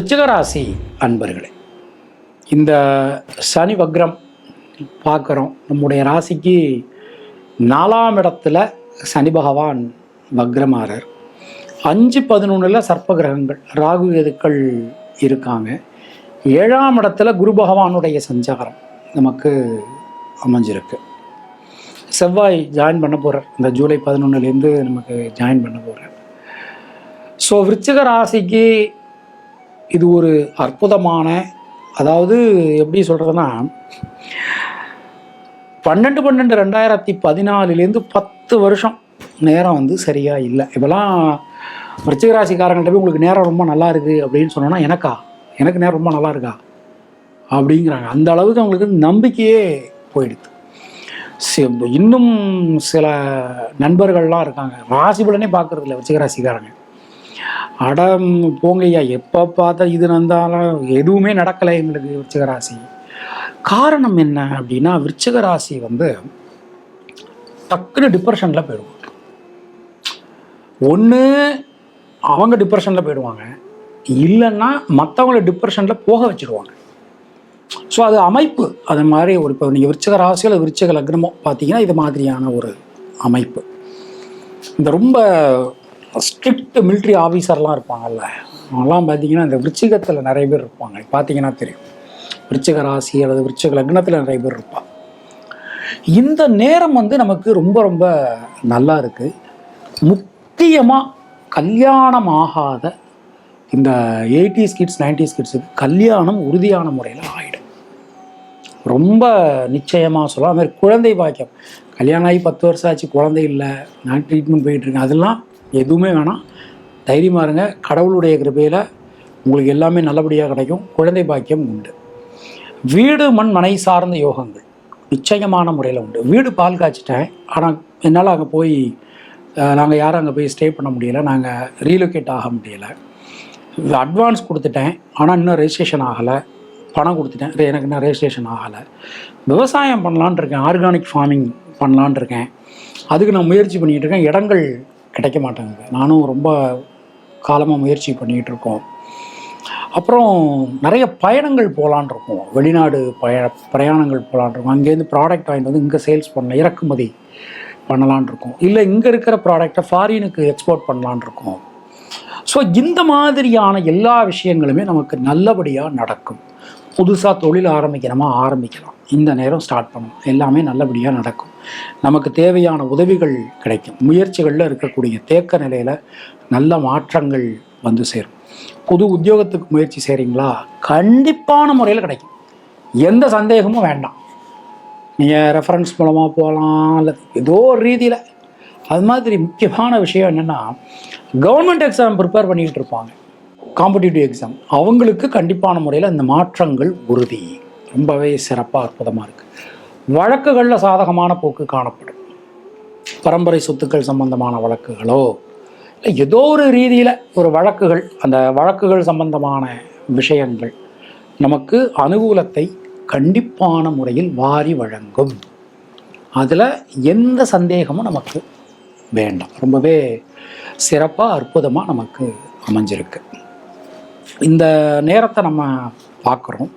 விருச்சிகராசி அன்பர்களே இந்த சனி வக்ரம் பார்க்குறோம். நம்முடைய ராசிக்கு நாலாம் இடத்துல சனி பகவான் வக்ரமாரர் அஞ்சு பதினொன்றில் சர்ப்ப கிரகங்கள் ராகு எதுக்கள் இருக்காங்க. ஏழாம் இடத்துல குரு பகவானுடைய சஞ்சாரம் நமக்கு அமைஞ்சிருக்கு. செவ்வாய் ஜாயின் பண்ண போகிறார் இந்த ஜூலை பதினொன்றுலேருந்து நமக்கு ஜாயின் பண்ண போகிறார் ஸோ விருச்சிக ராசிக்கு இது ஒரு அற்புதமான அதாவது எப்படி சொல்கிறதுனா பன்னெண்டு பன்னெண்டு ரெண்டாயிரத்தி பதினாலுலேருந்து பத்து வருஷம் நேரம் வந்து சரியாக இல்லை. இப்போலாம் விருச்சிகராசிக்காரங்கள்ட்ட போய் உங்களுக்கு நேரம் ரொம்ப நல்லா இருக்குது அப்படின்னு சொன்னோன்னா எனக்கா? எனக்கு நேரம் ரொம்ப நல்லா இருக்கா? அப்படிங்கிறாங்க. அந்த அளவுக்கு அவங்களுக்கு நம்பிக்கையே போயிடுது. இன்னும் சில நண்பர்கள்லாம் இருக்காங்க. ராசி பலனே பார்க்குறதில்ல இல்லை அடம் போங்கய்யா எப்போ பார்த்தா இது நடந்தாலும் எதுவுமே நடக்கலை எங்களுக்கு விருச்சக ராசி. காரணம் என்ன அப்படின்னா விருச்சக ராசி வந்து டக்குன்னு டிப்ரெஷனில் போயிடுவாங்க. ஒன்று அவங்க டிப்ரெஷனில் போயிடுவாங்க. இல்லைன்னா மற்றவங்கள டிப்ரெஷனில் போக வச்சுருவாங்க. ஸோ அது அமைப்பு. அது மாதிரி ஒரு இப்போ நீங்கள் விருச்சக ராசியில் அல்லது லக்னமோ பார்த்தீங்கன்னா இது மாதிரியான ஒரு அமைப்பு. இந்த ரொம்ப ஸ்ட்ரிக்ட் மிலிட்ரி ஆஃபீஸர்லாம் இருப்பாங்கல்ல அவங்களாம் பார்த்தீங்கன்னா இந்த விருச்சிகத்தில் நிறைய பேர் இருப்பாங்க. பார்த்தீங்கன்னா தெரியும். விருச்சிக ராசி அல்லது விருச்சிக லக்னத்தில் நிறைய பேர் இருப்பாங்க. இந்த நேரம் வந்து நமக்கு ரொம்ப ரொம்ப நல்லா இருக்குது முக்கியமாக கல்யாணம் ஆகாத இந்த எயிட்டிஸ் கிட்ஸ் நைன்டிஸ் கிட்ஸுக்கு கல்யாணம் உறுதியான முறையில் ஆகிடும் ரொம்ப நிச்சயமாக சொல்லலாம். அது மாதிரி குழந்தை பாக்கியம். கல்யாணம் ஆகி பத்து வருஷம் ஆச்சு குழந்தை இல்லை நான் ட்ரீட்மெண்ட் போயிட்டுருக்கேன் அதெல்லாம் எதுவுமே வேணாம். தைரியமாக இருங்க. கடவுளுடைய கிருபையில் உங்களுக்கு எல்லாமே நல்லபடியாக கிடைக்கும். குழந்தை பாக்கியம் உண்டு. வீடு மண் மனை சார்ந்த யோகங்கள் நிச்சயமான முறையில் உண்டு. வீடு பால் காய்ச்சிட்டேன். ஆனால் என்னால் அங்கே போய் நாங்கள் யாரும் அங்கே போய் ஸ்டே பண்ண முடியலை. நாங்கள் ரீலொகேட் ஆக முடியலை. அட்வான்ஸ் கொடுத்துட்டேன். ஆனால் இன்னும் ரெஜிஸ்ட்ரேஷன் ஆகலை. பணம் கொடுத்துட்டேன். எனக்கு இன்னும் ரெஜிஸ்ட்ரேஷன் ஆகலை. விவசாயம் பண்ணலான்னு இருக்கேன். ஆர்கானிக் ஃபார்மிங் பண்ணலான்னு இருக்கேன். அதுக்கு நான் முயற்சி பண்ணிகிட்டு இருக்கேன். இடங்கள் கிடைக்க மாட்டேங்குது நானும் ரொம்ப காலமாக முயற்சி பண்ணிகிட்டு இருக்கோம் அப்புறம் நிறைய பயணங்கள் போகலான் இருக்கோம் வெளிநாடு பய பிரயாணங்கள் போகலான் இருக்கோம் அங்கேருந்து ப்ராடக்ட் வாங்கிட்டு வந்து இங்கே சேல்ஸ் பண்ண இறக்குமதி பண்ணலான் இருக்கோம் இல்லை இங்கே இருக்கிற ப்ராடக்டை ஃபாரினுக்கு எக்ஸ்போர்ட் பண்ணலான் இருக்கோம் ஸோ இந்த மாதிரியான எல்லா விஷயங்களுமே நமக்கு நல்லபடியாக நடக்கும். புதுசாக தொழில் ஆரம்பிக்கணுமா? ஆரம்பிக்கலாம். இந்த நேரம் ஸ்டார்ட் பண்ணணும். எல்லாமே நல்லபடியாக நடக்கும். நமக்கு தேவையான உதவிகள் கிடைக்கும். முயற்சிகளில் இருக்கக்கூடிய தேக்க நிலையில் நல்ல மாற்றங்கள் வந்து சேரும். புது உத்தியோகத்துக்கு முயற்சி செய்கிறீங்களா கண்டிப்பான முறையில் கிடைக்கும். எந்த சந்தேகமும் வேண்டாம். நீங்கள் ரெஃபரன்ஸ் மூலமாக போகலாம் அல்லது ஏதோ ஒரு ரீதியில் அது மாதிரி முக்கியமான விஷயம் என்னென்னா கவர்மெண்ட் எக்ஸாம் ப்ரிப்பேர் பண்ணிக்கிட்டு இருப்பாங்க. காம்படிட்டிவ் எக்ஸாம் அவங்களுக்கு கண்டிப்பான முறையில் இந்த மாற்றங்கள் உறுதி. ரொம்பவே சிறப்பாக அற்புதமாக இருக்குது வழக்குகளில் சாதகமான போக்கு காணப்படும். பரம்பரை சொத்துக்கள் சம்பந்தமான வழக்குகளோ இல்லை ஏதோ ஒரு ரீதியில் ஒரு வழக்குகள் அந்த வழக்குகள் சம்பந்தமான விஷயங்கள் நமக்கு அனுகூலத்தை கண்டிப்பான முறையில் வாரி வழங்கும். அதில் எந்த சந்தேகமும் நமக்கு வேண்டாம். ரொம்பவே சிறப்பாக அற்புதமாக நமக்கு அமைஞ்சிருக்கு. இந்த நேரத்தை நம்ம பார்க்குறோம்.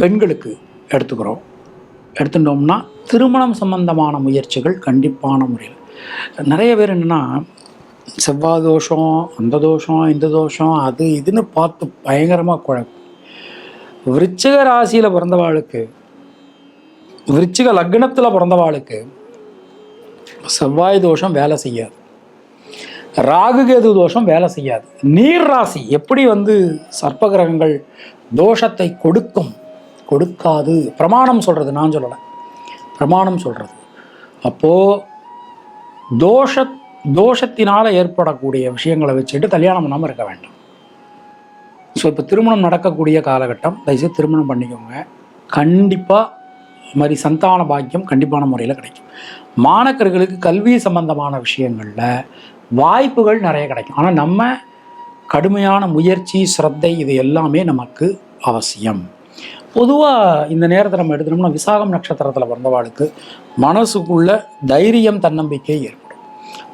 பெண்களுக்கு எடுத்துக்கிறோம். எடுத்துட்டோம்னா திருமணம் சம்பந்தமான முயற்சிகள் கண்டிப்பான முறையில். நிறைய பேர் என்னென்னா செவ்வாய் தோஷம் அந்த தோஷம் இந்த தோஷம் அது இதுன்னு பார்த்து பயங்கரமாக குழப்பம் விருச்சிக ராசியில் பிறந்தவாளுக்கு விருச்சிக லக்னத்தில் பிறந்தவாளுக்கு செவ்வாய் தோஷம் வேலை செய்யாது. ராகு கேது தோஷம் வேலை செய்யாது. நீர் ராசி எப்படி வந்து சர்ப்ப கிரகங்கள் தோஷத்தை கொடுக்கும்? கொடுக்காது. பிரமாணம் சொல்கிறது நான் சொல்லலை. பிரமாணம் சொல்கிறது அப்போது தோஷ தோஷத்தினால் ஏற்படக்கூடிய விஷயங்களை வச்சுட்டு கல்யாணம் பண்ணாமல் இருக்க வேண்டாம். ஸோ இப்போ திருமணம் நடக்கக்கூடிய காலகட்டம் தயவுசெய்து திருமணம் பண்ணிக்கோங்க. கண்டிப்பாக மாதிரி சந்தான பாக்கியம் கண்டிப்பான முறையில் கிடைக்கும். மாணக்கர்களுக்கு கல்வி சம்பந்தமான விஷயங்களில் வாய்ப்புகள் நிறைய கிடைக்கும். ஆனால் நம்ம கடுமையான முயற்சி சிரத்தை இது எல்லாமே நமக்கு அவசியம். பொதுவாக இந்த நேரத்தை நம்ம எடுத்துனோம்னா விசாகம் நட்சத்திரத்தில் பிறந்தவாளுக்கு மனசுக்குள்ள தைரியம் தன்னம்பிக்கை ஏற்படும்.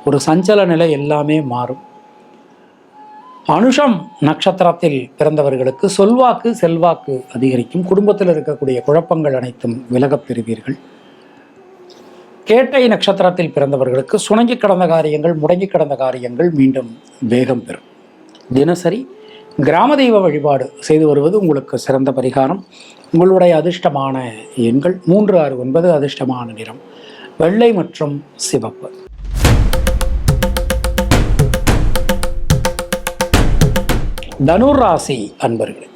ஒரு சஞ்சல நிலை எல்லாமே மாறும். அனுஷம் நட்சத்திரத்தில் பிறந்தவர்களுக்கு சொல்வாக்கு செல்வாக்கு அதிகரிக்கும். குடும்பத்தில் இருக்கக்கூடிய குழப்பங்கள் அனைத்தும் விலகப் பெறுவீர்கள். கேட்டை நட்சத்திரத்தில் பிறந்தவர்களுக்கு சுணங்கி கடந்த காரியங்கள் முடங்கி கடந்த காரியங்கள் மீண்டும் வேகம் பெறும். தினசரி கிராம தெய்வ வழிபாடு செய்து வருவது உங்களுக்கு சிறந்த பரிகாரம். உங்களுடைய அதிர்ஷ்டமான எண்கள் மூன்று ஆறு ஒன்பது அதிர்ஷ்டமான நிறம். வெள்ளை மற்றும் சிவப்பு. தனுராசி அன்பர்கள் அன்பர்களே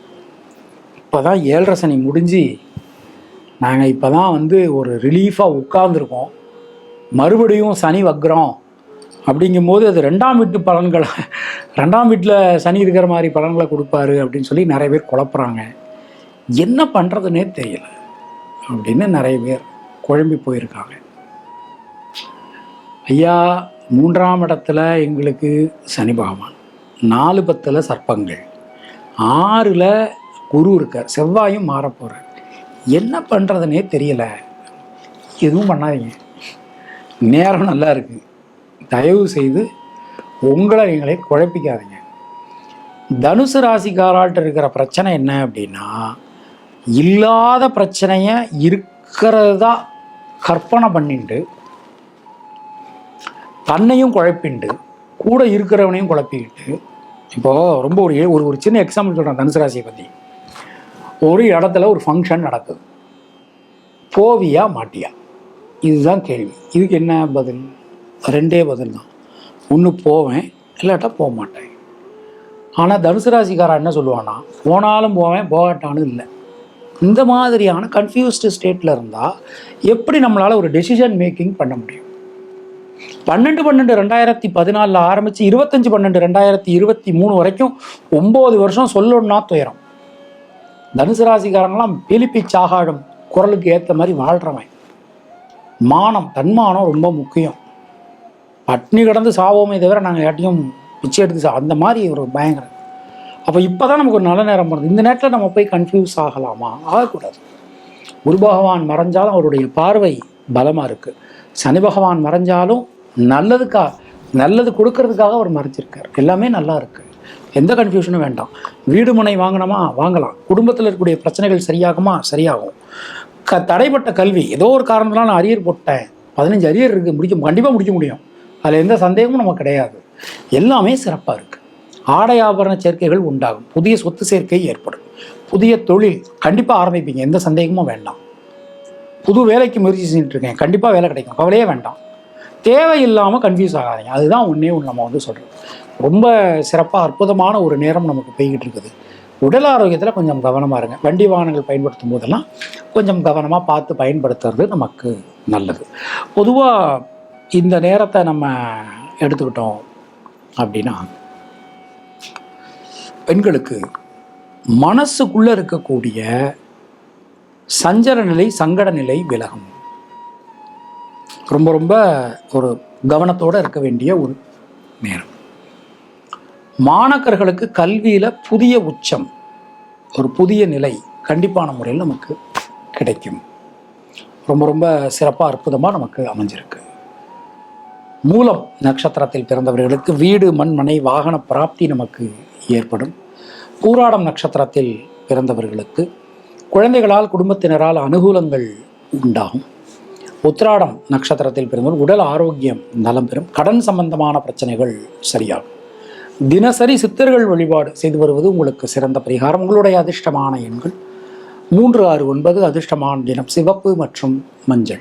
இப்போ தான் ஏழரை சனி முடிஞ்சு நாங்கள் இப்போ தான் வந்து ஒரு ரிலீஃபாக உட்கார்ந்துருக்கோம். மறுபடியும் சனி வக்ரம் அப்படிங்கும்போது அது ரெண்டாம் வீட்டு பலன்களை ரெண்டாம் வீட்டில் சனி இருக்கிற மாதிரி பலன்களை கொடுப்பாரு அப்படின்னு சொல்லி நிறைய பேர் குழப்புறாங்க. என்ன பண்ணுறதுனே தெரியல அப்படின்னு நிறைய பேர் குழம்பி போயிருக்காங்க. ஐயா மூன்றாம் இடத்துல எங்களுக்கு சனி பகவான். நாலு பத்தில் சர்ப்பங்கள். ஆறில் குரு இருக்கார். செவ்வாயும் மாறப்போகிறார் என்ன பண்ணுறதுனே தெரியலை. எதுவும் பண்ணாதீங்க. நேரம் நல்லா இருக்குது தயவு செய்து உங்களை நீங்களே குழப்பிக்காதீங்க. தனுசு ராசிக்காரால்ட்ட இருக்கிற பிரச்சனை என்ன அப்படின்னா இல்லாத பிரச்சனையை இருக்கிறதா கற்பனை பண்ணிட்டு தன்னையும் குழப்பிண்டு கூட இருக்கிறவனையும் குழப்பிக்கிட்டு இப்போது ரொம்ப ஒரு ஒரு ஒரு சின்ன எக்ஸாம்பிள் சொல்கிறேன் தனுசு ராசியை பற்றி ஒரு இடத்துல ஒரு ஃபங்க்ஷன் நடக்குது. போவியா மாட்டியா? இதுதான் கேள்வி. இதுக்கு என்ன பதில்? ரெண்டே பதில் தான். ஒன்று போவேன் இல்லாட்டா போக மாட்டேன். ஆனால் தனுசு ராசிக்காரன் என்ன சொல்லுவான்னா போனாலும் போவேன் போகாட்டானும் இல்லை. இந்த மாதிரியான கன்ஃபியூஸ்டு ஸ்டேட்டில் இருந்தால் எப்படி நம்மளால் ஒரு டெசிஷன் மேக்கிங் பண்ண முடியும்? பன்னெண்டு பன்னெண்டு ரெண்டாயிரத்தி பதினாலில் ஆரம்பித்து இருபத்தஞ்சி பன்னெண்டு ரெண்டாயிரத்தி இருபத்தி மூணு வரைக்கும் ஒம்பது வருஷம் சொல்லணும்னா துயரம். தனுசு ராசிக்காரங்களாம் பிலிப்பி சாகாடும் குரலுக்கு ஏற்ற மாதிரி வாழ்கிறவன் மானம் தன்மானம் ரொம்ப முக்கியம். பட்னி கிடந்து சாவோமே தவிர நாங்கள் யாட்டையும் பிச்சை எடுத்து சா அந்த மாதிரி ஒரு பயங்கரம். அப்போ இப்போ தான் நமக்கு ஒரு நல்ல நேரம் வருது. இந்த நேரத்தில் நம்ம போய் கன்ஃபியூஸ் ஆகலாமா? ஆகக்கூடாது. குரு பகவான் மறைஞ்சாலும் அவருடைய பார்வை பலமாக இருக்குது சனி பகவான் மறைஞ்சாலும் நல்லதுக்கா நல்லது கொடுக்கறதுக்காக அவர் மறைச்சிருக்கார். எல்லாமே நல்லா இருக்குது எந்த கன்ஃபியூஷனும் வேண்டாம். வீடு முனை வாங்கினோமா? வாங்கலாம். குடும்பத்தில் இருக்கக்கூடிய பிரச்சனைகள் சரியாகுமா? சரியாகும். க தடைப்பட்ட கல்வி. ஏதோ ஒரு காரணத்தினால நான் அரியர் போட்டேன். பதினஞ்சு அரியர் இருக்குது முடிக்க கண்டிப்பாக முடிக்க முடியும். அதில் எந்த சந்தேகமும் நமக்கு கிடையாது. எல்லாமே சிறப்பாக இருக்குது ஆடை ஆபரண சேர்க்கைகள் உண்டாகும். புதிய சொத்து சேர்க்கை ஏற்படும். புதிய தொழில். கண்டிப்பாக ஆரம்பிப்பீங்க. எந்த சந்தேகமும் வேண்டாம். புது வேலைக்கு முயற்சி செஞ்சுட்டு இருக்கேன். கண்டிப்பாக வேலை கிடைக்கும். கவலையே வேண்டாம். தேவையில்லாமல் கன்ஃபியூஸ் ஆகாதீங்க. அதுதான் ஒன்றே ஒன்று நம்ம வந்து சொல்கிறோம் ரொம்ப சிறப்பாக அற்புதமான ஒரு நேரம் நமக்கு போய்கிட்டு இருக்குது உடல் ஆரோக்கியத்தில் கொஞ்சம் கவனமாக இருங்க. வண்டி வாகனங்கள் பயன்படுத்தும் போதெல்லாம் கொஞ்சம் கவனமாக பார்த்து பயன்படுத்துறது நமக்கு நல்லது. பொதுவாக இந்த நேரத்தை நம்ம எடுத்துக்கிட்டோம் அப்படின்னா பெண்களுக்கு மனசுக்குள்ளே இருக்கக்கூடிய சஞ்சல நிலை சங்கட நிலை விலகும். ரொம்ப ரொம்ப ஒரு கவனத்தோடு இருக்க வேண்டிய ஒரு நேரம். மாணக்கர்களுக்கு கல்வியில் புதிய உச்சம் ஒரு புதிய நிலை கண்டிப்பான முறையில் நமக்கு கிடைக்கும். ரொம்ப ரொம்ப சிறப்பாக அற்புதமாக நமக்கு அமைஞ்சிருக்கு. மூலம் நட்சத்திரத்தில் பிறந்தவர்களுக்கு வீடு மண் மனை வாகன பிராப்தி நமக்கு ஏற்படும். பூராடம் நட்சத்திரத்தில் பிறந்தவர்களுக்கு குழந்தைகளால் குடும்பத்தினரால் அனுகூலங்கள் உண்டாகும். உத்திராடம் நட்சத்திரத்தில் பிறந்தவர் உடல் ஆரோக்கியம் நலம் பெறும். கடன் சம்பந்தமான பிரச்சனைகள் சரியாகும். தினசரி சித்தர்கள் வழிபாடு செய்து வருவது உங்களுக்கு சிறந்த பரிகாரம். உங்களுடைய அதிர்ஷ்டமான எண்கள் மூன்று ஆறு ஒன்பது அதிர்ஷ்டமான தினம் சிவப்பு மற்றும் மஞ்சள்.